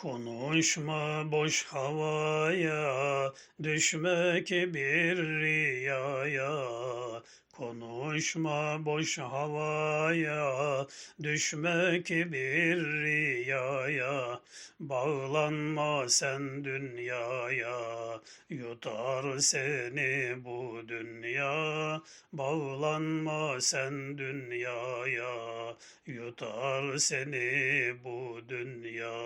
Konuşma boş havaya, düşmek bir riyaya. Konuşma boş havaya, düşmek bir riyaya. Bağlanma sen dünyaya, yutar seni bu dünya. Bağlanma sen dünyaya, yutar seni bu dünya.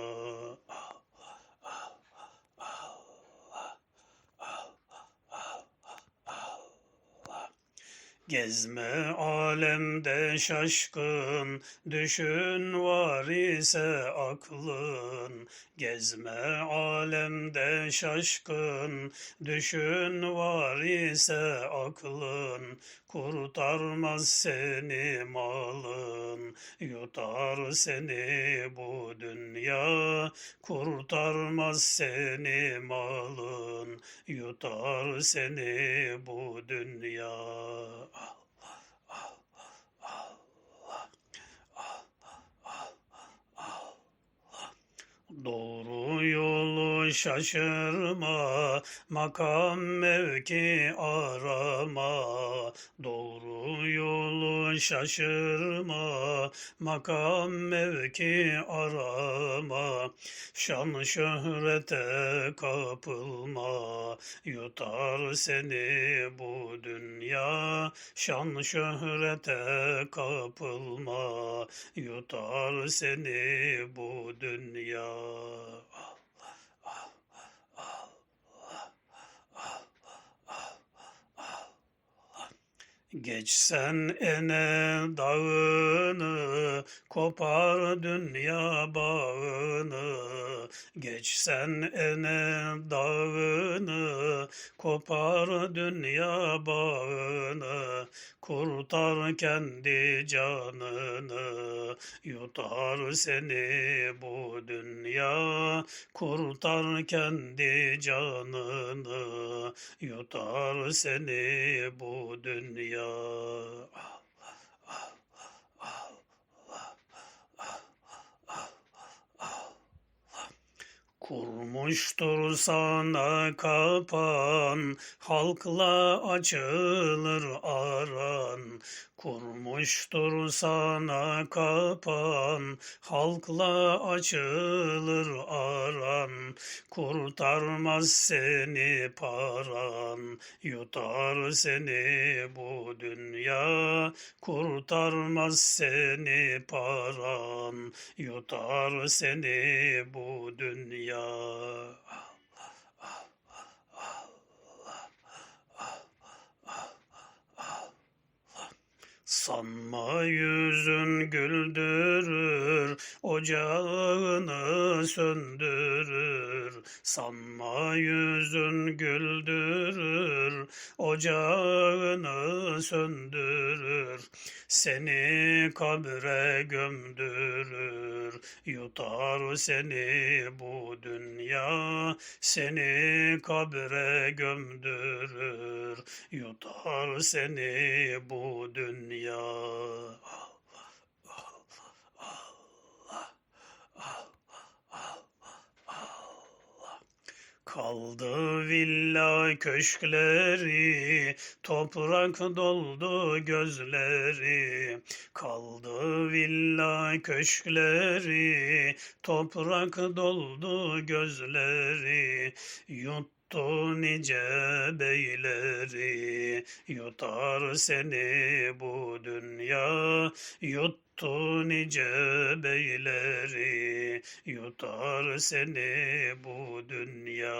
Gezme alemde şaşkın, düşün var ise aklın. Gezme alemde şaşkın, düşün var ise aklın. Kurtarmaz seni malın, yutar seni bu dünya. Kurtarmaz seni malın, yutar seni bu dünya. Doğru yolu şaşırma, makam mevki arama. Doğru yolu şaşırma, makam mevki arama. Şan şöhrete kapılma, yutar seni bu dünya. Şan şöhrete kapılma, yutar seni bu dünya. Geçsen ene dağını, kopar dünya bağını. Geçsen ene dağını, kopar dünya bağını. Kurtar kendi canını, yutar seni bu dünya. Kurtar kendi canını, yutar seni bu dünya. Kurmuştur sana kapan, halkla açılır aran. Kurmuştur sana kapan, halkla açılır aran. Kurtarmaz seni paran, yutar seni bu dünya. Kurtarmaz seni paran, yutar seni bu dünya. Sanma yüzün güldürür, ocağını söndürür. Sanma yüzün güldürür, ocağını söndürür. Seni kabre gömdürür, yutar seni bu dünya. Seni kabre gömdürür, yutar seni bu dünya. Kaldı villa köşkleri, toprak doldu gözleri. Kaldı villa köşkleri, toprak doldu gözleri. Yuttu nice beyleri, yutar seni bu dünya. Yuttu nice beyleri, yutar seni bu dünya.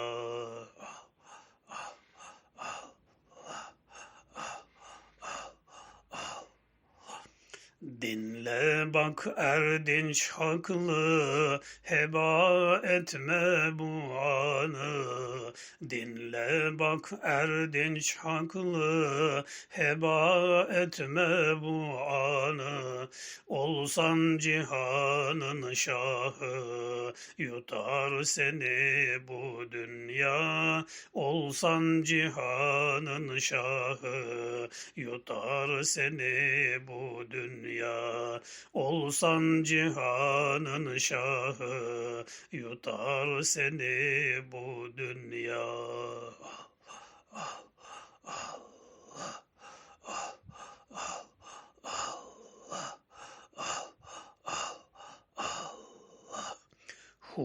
Dinle bak erdinç haklı, heba etme bu anı. Dinle bak erdinç haklı, heba etme bu anı. Olsan cihanın şahı, yutar seni bu dünya. Olsan cihanın şahı, yutar seni bu dünya. Olsan cihanın şahı, yutar seni bu dünya. 呼